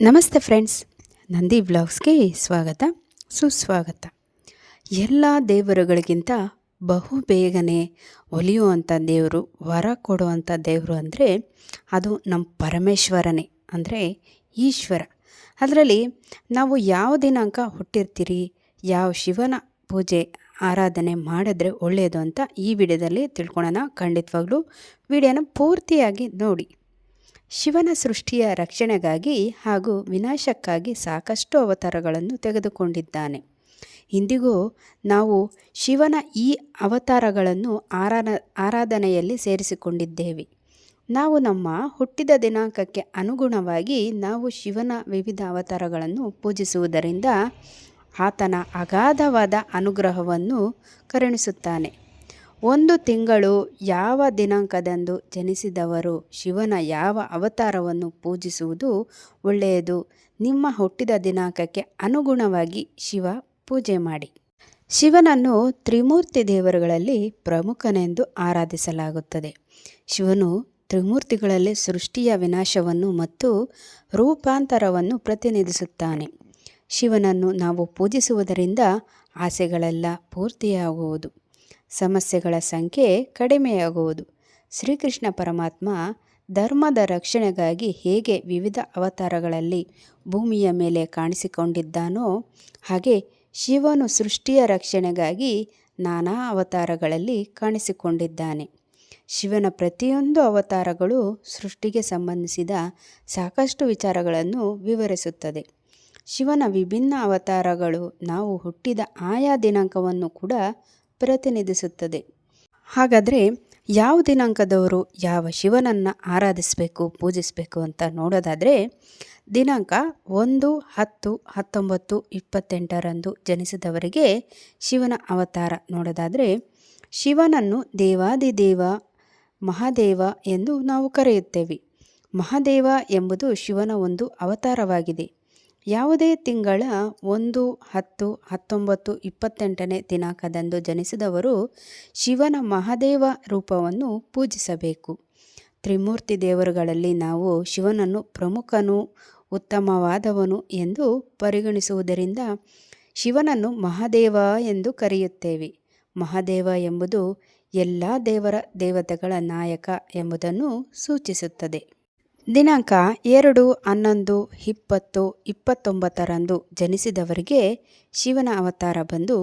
ನಮಸ್ತೆ ಫ್ರೆಂಡ್ಸ್, ನಂದಿ ಬ್ಲಾಗ್ಸ್ಗೆ ಸ್ವಾಗತ, ಸುಸ್ವಾಗತ. ಎಲ್ಲ ದೇವರುಗಳಿಗಿಂತ ಬಹು ಬೇಗನೆ ಒಲಿಯುವಂಥ ದೇವರು, ವರ ಕೊಡುವಂಥ ದೇವರು ಅಂದರೆ ಅದು ನಮ್ಮ ಪರಮೇಶ್ವರನೇ, ಅಂದರೆ ಈಶ್ವರ. ಅದರಲ್ಲಿ ನಾವು ಯಾವ ದಿನಾಂಕ ಹುಟ್ಟಿರ್ತೀರಿ, ಯಾವ ಶಿವನ ಪೂಜೆ, ಆರಾಧನೆ ಮಾಡಿದ್ರೆ ಒಳ್ಳೆಯದು ಅಂತ ಈ ವಿಡಿಯೋದಲ್ಲಿ ತಿಳ್ಕೊಳ್ಳೋಣ ಖಂಡಿತವಾಗ್ಲೂ ವಿಡಿಯೋನ ಪೂರ್ತಿಯಾಗಿ ನೋಡಿ. ಶಿವನ ಸೃಷ್ಟಿಯ ರಕ್ಷಣೆಗಾಗಿ ಹಾಗೂ ವಿನಾಶಕ್ಕಾಗಿ ಸಾಕಷ್ಟು ಅವತಾರಗಳನ್ನು ತೆಗೆದುಕೊಂಡಿದ್ದಾನೆ. ಇಂದಿಗೂ ನಾವು ಶಿವನ ಈ ಅವತಾರಗಳನ್ನು ಆರಾನ, ಆರಾಧನೆಯಲ್ಲಿ ಸೇರಿಸಿಕೊಂಡಿದ್ದೇವೆ. ನಾವು ನಮ್ಮ ಹುಟ್ಟಿದ ದಿನಾಂಕಕ್ಕೆ ಅನುಗುಣವಾಗಿ ನಾವು ಶಿವನ ವಿವಿಧ ಅವತಾರಗಳನ್ನು ಪೂಜಿಸುವುದರಿಂದ ಆತನ ಅಗಾಧವಾದ ಅನುಗ್ರಹವನ್ನು ಕರುಣಿಸುತ್ತಾನೆ. ಒಂದು ತಿಂಗಳು ಯಾವ ದಿನಾಂಕದಂದು ಜನಿಸಿದವರು ಶಿವನ ಯಾವ ಅವತಾರವನ್ನು ಪೂಜಿಸುವುದು ಒಳ್ಳೆಯದು? ನಿಮ್ಮ ಹುಟ್ಟಿದ ದಿನಾಂಕಕ್ಕೆ ಅನುಗುಣವಾಗಿ ಶಿವ ಪೂಜೆ ಮಾಡಿ. ಶಿವನನ್ನು ತ್ರಿಮೂರ್ತಿ ದೇವರುಗಳಲ್ಲಿ ಪ್ರಮುಖನೆಂದು ಆರಾಧಿಸಲಾಗುತ್ತದೆ. ಶಿವನು ತ್ರಿಮೂರ್ತಿಗಳಲ್ಲಿ ಸೃಷ್ಟಿಯ ವಿನಾಶವನ್ನು ಮತ್ತು ರೂಪಾಂತರವನ್ನು ಪ್ರತಿನಿಧಿಸುತ್ತಾನೆ. ಶಿವನನ್ನು ನಾವು ಪೂಜಿಸುವುದರಿಂದ ಆಸೆಗಳೆಲ್ಲ ಪೂರ್ತಿಯಾಗುವುದು. ಸಮಸ್ಯೆಗಳ ಸಂಖ್ಯೆ ಕಡಿಮೆಯಾಗುವುದು. ಶ್ರೀಕೃಷ್ಣ ಪರಮಾತ್ಮ ಧರ್ಮದ ರಕ್ಷಣೆಗಾಗಿ ಹೇಗೆ ವಿವಿಧ ಅವತಾರಗಳಲ್ಲಿ ಭೂಮಿಯ ಮೇಲೆ ಕಾಣಿಸಿಕೊಂಡಿದ್ದಾನೋ ಹಾಗೆ ಶಿವನು ಸೃಷ್ಟಿಯ ರಕ್ಷಣೆಗಾಗಿ ನಾನಾ ಅವತಾರಗಳಲ್ಲಿ ಕಾಣಿಸಿಕೊಂಡಿದ್ದಾನೆ. ಶಿವನ ಪ್ರತಿಯೊಂದು ಅವತಾರಗಳು ಸೃಷ್ಟಿಗೆ ಸಂಬಂಧಿಸಿದ ಸಾಕಷ್ಟು ವಿಚಾರಗಳನ್ನು ವಿವರಿಸುತ್ತದೆ. ಶಿವನ ವಿಭಿನ್ನ ಅವತಾರಗಳು ನಾವು ಹುಟ್ಟಿದ ಆಯಾ ದಿನಾಂಕವನ್ನು ಕೂಡ ಪ್ರತಿನಿಧಿಸುತ್ತದೆ. ಹಾಗಾದರೆ ಯಾವ ದಿನಾಂಕದವರು ಯಾವ ಶಿವನನ್ನು ಆರಾಧಿಸಬೇಕು, ಪೂಜಿಸಬೇಕು ಅಂತ ನೋಡೋದಾದರೆ, ದಿನಾಂಕ ಒಂದು ಹತ್ತು ಹತ್ತೊಂಬತ್ತು ಇಪ್ಪತ್ತೆಂಟರಂದು ಜನಿಸಿದವರಿಗೆ ಶಿವನ ಅವತಾರ ನೋಡೋದಾದರೆ, ಶಿವನನ್ನು ದೇವಾದಿದೇವ ಮಹಾದೇವ ಎಂದು ನಾವು ಕರೆಯುತ್ತೇವೆ. ಮಹಾದೇವ ಎಂಬುದು ಶಿವನ ಒಂದು ಅವತಾರವಾಗಿದೆ. ಯಾವುದೇ ತಿಂಗಳ ಒಂದು, ಹತ್ತು, ಹತ್ತೊಂಬತ್ತು, ಇಪ್ಪತ್ತೆಂಟನೇ ದಿನಾಂಕದಂದು ಜನಿಸಿದವರು ಶಿವನ ಮಹಾದೇವ ರೂಪವನ್ನು ಪೂಜಿಸಬೇಕು. ತ್ರಿಮೂರ್ತಿ ದೇವರುಗಳಲ್ಲಿ ನಾವು ಶಿವನನ್ನು ಪ್ರಮುಖನು ಉತ್ತಮವಾದವನು ಎಂದು ಪರಿಗಣಿಸುವುದರಿಂದ ಶಿವನನ್ನು ಮಹಾದೇವ ಎಂದು ಕರೆಯುತ್ತೇವೆ. ಮಹಾದೇವ ಎಂಬುದು ಎಲ್ಲ ದೇವರ ದೇವತೆಗಳ ನಾಯಕ ಎಂಬುದನ್ನು ಸೂಚಿಸುತ್ತದೆ. ದಿನಾಂಕ ಎರಡು, ಹನ್ನೊಂದು, ಇಪ್ಪತ್ತು, ಇಪ್ಪತ್ತೊಂಬತ್ತರಂದು ಜನಿಸಿದವರಿಗೆ ಶಿವನ ಅವತಾರ ಬಂದು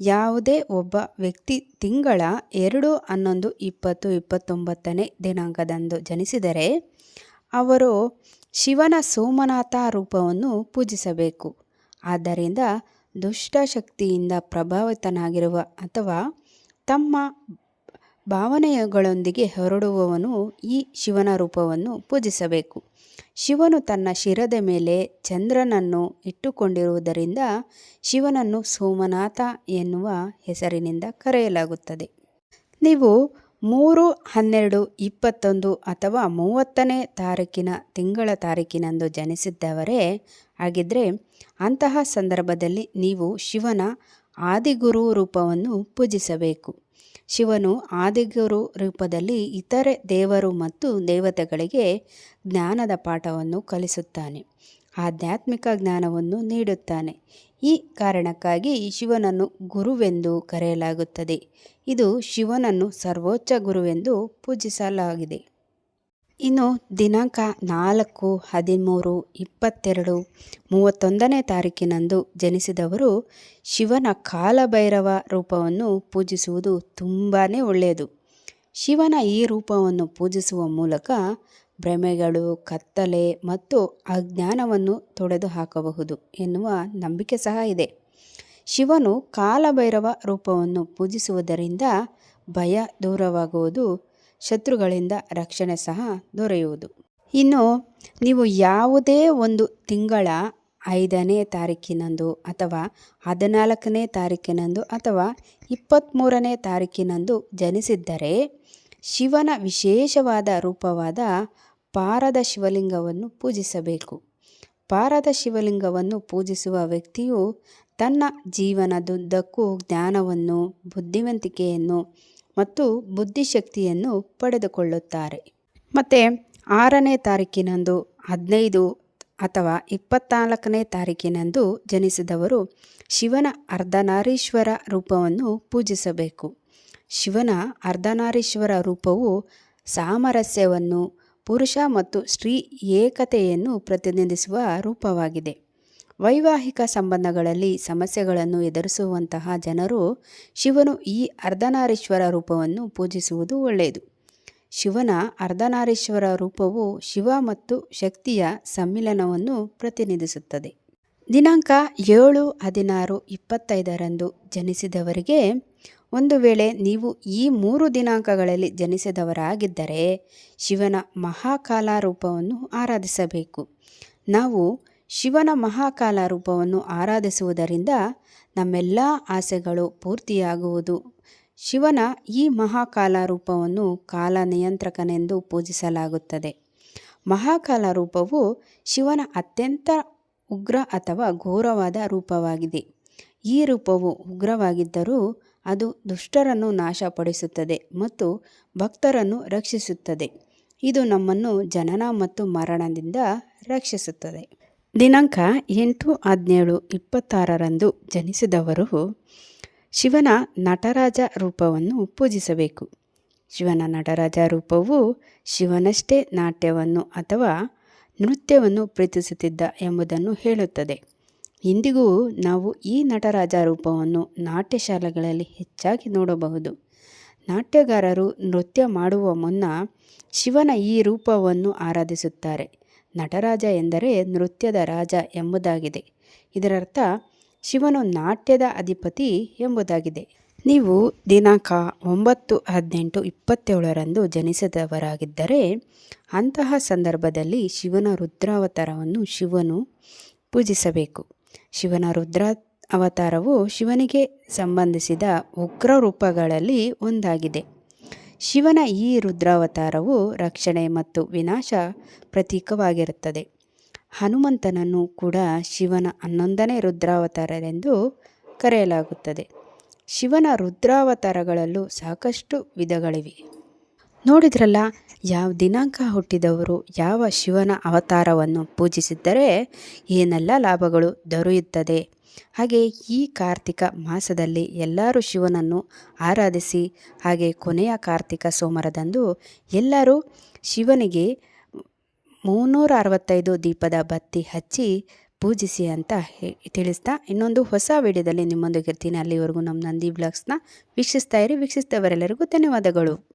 ಯಾವುದೇ ಒಬ್ಬ ವ್ಯಕ್ತಿ ತಿಂಗಳ ಎರಡು, ಹನ್ನೊಂದು, ಇಪ್ಪತ್ತು, ಇಪ್ಪತ್ತೊಂಬತ್ತನೇ ದಿನಾಂಕದಂದು ಜನಿಸಿದರೆ ಅವರು ಶಿವನ ಸೋಮನಾಥ ರೂಪವನ್ನು ಪೂಜಿಸಬೇಕು. ಆದ್ದರಿಂದ ದುಷ್ಟಶಕ್ತಿಯಿಂದ ಪ್ರಭಾವಿತನಾಗಿರುವ ಅಥವಾ ತಮ್ಮ ಭಾವನೆಗಳೊಂದಿಗೆ ಹೊರಡುವವನು ಈ ಶಿವನ ರೂಪವನ್ನು ಪೂಜಿಸಬೇಕು. ಶಿವನು ತನ್ನ ಶಿರದ ಮೇಲೆ ಚಂದ್ರನನ್ನು ಇಟ್ಟುಕೊಂಡಿರುವುದರಿಂದ ಶಿವನನ್ನು ಸೋಮನಾಥ ಎನ್ನುವ ಹೆಸರಿನಿಂದ ಕರೆಯಲಾಗುತ್ತದೆ. ನೀವು ಮೂರು, ಹನ್ನೆರಡು, ಇಪ್ಪತ್ತೊಂದು ಅಥವಾ ಮೂವತ್ತನೇ ತಾರೀಕಿನ ತಿಂಗಳ ತಾರೀಕಿನಂದು ಜನಿಸಿದ್ದವರೇ ಆಗಿದ್ದರೆ ಅಂತಹ ಸಂದರ್ಭದಲ್ಲಿ ನೀವು ಶಿವನ ಆದಿಗುರು ರೂಪವನ್ನು ಪೂಜಿಸಬೇಕು. ಶಿವನು ಆದಿಗುರು ರೂಪದಲ್ಲಿ ಇತರೆ ದೇವರು ಮತ್ತು ದೇವತೆಗಳಿಗೆ ಜ್ಞಾನದ ಪಾಠವನ್ನು ಕಲಿಸುತ್ತಾನೆ. ಆಧ್ಯಾತ್ಮಿಕ ಜ್ಞಾನವನ್ನು ನೀಡುತ್ತಾನೆ. ಈ ಕಾರಣಕ್ಕಾಗಿ ಶಿವನನ್ನು ಗುರುವೆಂದು ಕರೆಯಲಾಗುತ್ತದೆ. ಇದು ಶಿವನನ್ನು ಸರ್ವೋಚ್ಚ ಗುರುವೆಂದು ಪೂಜಿಸಲಾಗಿದೆ. ಇನ್ನು ದಿನಾಂಕ ನಾಲ್ಕು, ಹದಿಮೂರು, ಇಪ್ಪತ್ತೆರಡು, ಮೂವತ್ತೊಂದನೇ ತಾರೀಕಿನಂದು ಜನಿಸಿದವರು ಶಿವನ ಕಾಲಭೈರವ ರೂಪವನ್ನು ಪೂಜಿಸುವುದು ತುಂಬಾ ಒಳ್ಳೆಯದು. ಶಿವನ ಈ ರೂಪವನ್ನು ಪೂಜಿಸುವ ಮೂಲಕ ಭ್ರಮೆಗಳು, ಕತ್ತಲೆ ಮತ್ತು ಅಜ್ಞಾನವನ್ನು ತೊಡೆದು ಹಾಕಬಹುದು ಎನ್ನುವ ನಂಬಿಕೆ ಸಹ ಇದೆ. ಶಿವನು ಕಾಲಭೈರವ ರೂಪವನ್ನು ಪೂಜಿಸುವುದರಿಂದ ಭಯ ದೂರವಾಗುವುದು ಶತ್ರುಗಳಿಂದ ರಕ್ಷಣೆ ಸಹ ದೊರೆಯುವುದು. ಇನ್ನು ನೀವು ಯಾವುದೇ ಒಂದು ತಿಂಗಳ ಐದನೇ ತಾರೀಕಿನಂದು ಅಥವಾ ಹದಿನಾಲ್ಕನೇ ತಾರೀಕಿನಂದು ಅಥವಾ ಇಪ್ಪತ್ತ್ಮೂರನೇ ತಾರೀಕಿನಂದು ಜನಿಸಿದ್ದರೆ ಶಿವನ ವಿಶೇಷವಾದ ರೂಪವಾದ ಪಾರದ ಶಿವಲಿಂಗವನ್ನು ಪೂಜಿಸಬೇಕು. ಪಾರದ ಶಿವಲಿಂಗವನ್ನು ಪೂಜಿಸುವ ವ್ಯಕ್ತಿಯು ತನ್ನ ಜೀವನದುದ್ದಕ್ಕೂ ಜ್ಞಾನವನ್ನು, ಬುದ್ಧಿವಂತಿಕೆಯನ್ನು ಮತ್ತು ಬುದ್ಧಿಶಕ್ತಿಯನ್ನು ಪಡೆದುಕೊಳ್ಳುತ್ತಾರೆ. ಮತ್ತು ಆರನೇ ತಾರೀಕಿನಂದು, ಹದಿನೈದು ಅಥವಾ ಇಪ್ಪತ್ತ್ನಾಲ್ಕನೇ ತಾರೀಕಿನಂದು ಜನಿಸಿದವರು ಶಿವನ ಅರ್ಧನಾರೀಶ್ವರ ರೂಪವನ್ನು ಪೂಜಿಸಬೇಕು. ಶಿವನ ಅರ್ಧನಾರೀಶ್ವರ ರೂಪವು ಸಾಮರಸ್ಯವನ್ನು, ಪುರುಷ ಮತ್ತು ಸ್ತ್ರೀ ಏಕತೆಯನ್ನು ಪ್ರತಿನಿಧಿಸುವ ರೂಪವಾಗಿದೆ. ವೈವಾಹಿಕ ಸಂಬಂಧಗಳಲ್ಲಿ ಸಮಸ್ಯೆಗಳನ್ನು ಎದುರಿಸುವಂತಹ ಜನರು ಶಿವನು ಈ ಅರ್ಧನಾರೀಶ್ವರ ರೂಪವನ್ನು ಪೂಜಿಸುವುದು ಒಳ್ಳೆಯದು. ಶಿವನ ಅರ್ಧನಾರೀಶ್ವರ ರೂಪವು ಶಿವ ಮತ್ತು ಶಕ್ತಿಯ ಸಮ್ಮಿಲನವನ್ನು ಪ್ರತಿನಿಧಿಸುತ್ತದೆ. ದಿನಾಂಕ ಏಳು ಹದಿನಾರು ಇಪ್ಪತ್ತೈದರಂದು ಜನಿಸಿದವರಿಗೆ ಒಂದು ವೇಳೆ ನೀವು ಈ ಮೂರು ದಿನಾಂಕಗಳಲ್ಲಿ ಜನಿಸಿದವರಾಗಿದ್ದರೆ ಶಿವನ ಮಹಾಕಾಲ ರೂಪವನ್ನು ಆರಾಧಿಸಬೇಕು. ನಾವು ಶಿವನ ಮಹಾಕಾಲ ರೂಪವನ್ನು ಆರಾಧಿಸುವುದರಿಂದ ನಮ್ಮೆಲ್ಲ ಆಸೆಗಳು ಪೂರ್ತಿಯಾಗುವುದು. ಶಿವನ ಈ ಮಹಾಕಾಲ ರೂಪವನ್ನು ಕಾಲ ನಿಯಂತ್ರಕನೆಂದು ಪೂಜಿಸಲಾಗುತ್ತದೆ. ಮಹಾಕಾಲ ರೂಪವು ಶಿವನ ಅತ್ಯಂತ ಉಗ್ರ ಅಥವಾ ಘೋರವಾದ ರೂಪವಾಗಿದೆ. ಈ ರೂಪವು ಉಗ್ರವಾಗಿದ್ದರೂ ಅದು ದುಷ್ಟರನ್ನು ನಾಶಪಡಿಸುತ್ತದೆ ಮತ್ತು ಭಕ್ತರನ್ನು ರಕ್ಷಿಸುತ್ತದೆ. ಇದು ನಮ್ಮನ್ನು ಜನನ ಮತ್ತು ಮರಣದಿಂದ ರಕ್ಷಿಸುತ್ತದೆ. ದಿನಾಂಕ ಎಂಟು ಹದಿನೇಳು ಇಪ್ಪತ್ತಾರರಂದು ಜನಿಸಿದವರು ಶಿವನ ನಟರಾಜ ರೂಪವನ್ನು ಪೂಜಿಸಬೇಕು. ಶಿವನ ನಟರಾಜ ರೂಪವು ಶಿವನಷ್ಟೇ ನಾಟ್ಯವನ್ನು ಅಥವಾ ನೃತ್ಯವನ್ನು ಪ್ರೀತಿಸುತ್ತಿದ್ದ ಎಂಬುದನ್ನು ಹೇಳುತ್ತದೆ. ಇಂದಿಗೂ ನಾವು ಈ ನಟರಾಜ ರೂಪವನ್ನು ನಾಟ್ಯಶಾಲೆಗಳಲ್ಲಿ ಹೆಚ್ಚಾಗಿ ನೋಡಬಹುದು. ನಾಟ್ಯಗಾರರು ನೃತ್ಯ ಮಾಡುವ ಮುನ್ನ ಶಿವನ ಈ ರೂಪವನ್ನು ಆರಾಧಿಸುತ್ತಾರೆ. ನಟರಾಜ ಎಂದರೆ ನೃತ್ಯದ ರಾಜ ಎಂಬುದಾಗಿದೆ. ಇದರರ್ಥ, ಶಿವನು ನಾಟ್ಯದ ಅಧಿಪತಿ ಎಂಬುದಾಗಿದೆ. ನೀವು ದಿನಾಂಕ ಒಂಬತ್ತು, ಹದಿನೆಂಟು, ಇಪ್ಪತ್ತೇಳರಂದು ಜನಿಸಿದವರಾಗಿದ್ದರೆ, ಅಂತಹ ಸಂದರ್ಭದಲ್ಲಿ ಶಿವನ ರುದ್ರಾವತಾರವನ್ನು ಶಿವನು ಪೂಜಿಸಬೇಕು. ಶಿವನ ರುದ್ರ ಅವತಾರವು ಶಿವನಿಗೆ ಸಂಬಂಧಿಸಿದ ಉಗ್ರ ರೂಪಗಳಲ್ಲಿ ಒಂದಾಗಿದೆ. ಶಿವನ ಈ ರುದ್ರಾವತಾರವು ರಕ್ಷಣೆ ಮತ್ತು ವಿನಾಶ ಪ್ರತೀಕವಾಗಿರುತ್ತದೆ. ಹನುಮಂತನನ್ನು ಕೂಡ ಶಿವನ ಹನ್ನೊಂದನೇ ರುದ್ರಾವತಾರರೆಂದು ಕರೆಯಲಾಗುತ್ತದೆ. ಶಿವನ ರುದ್ರಾವತಾರಗಳಲ್ಲೂ ಸಾಕಷ್ಟು ವಿಧಗಳಿವೆ. ನೋಡಿದ್ರಲ್ಲ, ಯಾವ ದಿನಾಂಕ ಹುಟ್ಟಿದವರು ಯಾವ ಶಿವನ ಅವತಾರವನ್ನು ಪೂಜಿಸಿದ್ದರೆ ಏನೆಲ್ಲ ಲಾಭಗಳು ದೊರೆಯುತ್ತದೆ? ಹಾಗೆ ಈ ಕಾರ್ತಿಕ ಮಾಸದಲ್ಲಿ ಎಲ್ಲರೂ ಶಿವನನ್ನು ಆರಾಧಿಸಿ, ಹಾಗೆ ಕೊನೆಯ ಕಾರ್ತಿಕ ಸೋಮವಾರದಂದು ಎಲ್ಲರೂ ಶಿವನಿಗೆ ಮುನ್ನೂರ ಅರವತ್ತೈದು ದೀಪದ ಬತ್ತಿ ಹಚ್ಚಿ ಪೂಜಿಸಿ ಅಂತ ತಿಳಿಸ್ತಾ ಇನ್ನೊಂದು ಹೊಸ ವಿಡಿಯೋದಲ್ಲಿ ನಿಮ್ಮೊಂದಿಗೆ ಇರ್ತೀನಿ. ಅಲ್ಲಿವರೆಗೂ ನಮ್ಮ ನಂದಿ ಬ್ಲಾಗ್ಸ್ನ ವೀಕ್ಷಿಸ್ತಾ ಇರಿ. ವೀಕ್ಷಿಸ್ತವರೆಲ್ಲರಿಗೂ ಧನ್ಯವಾದಗಳು.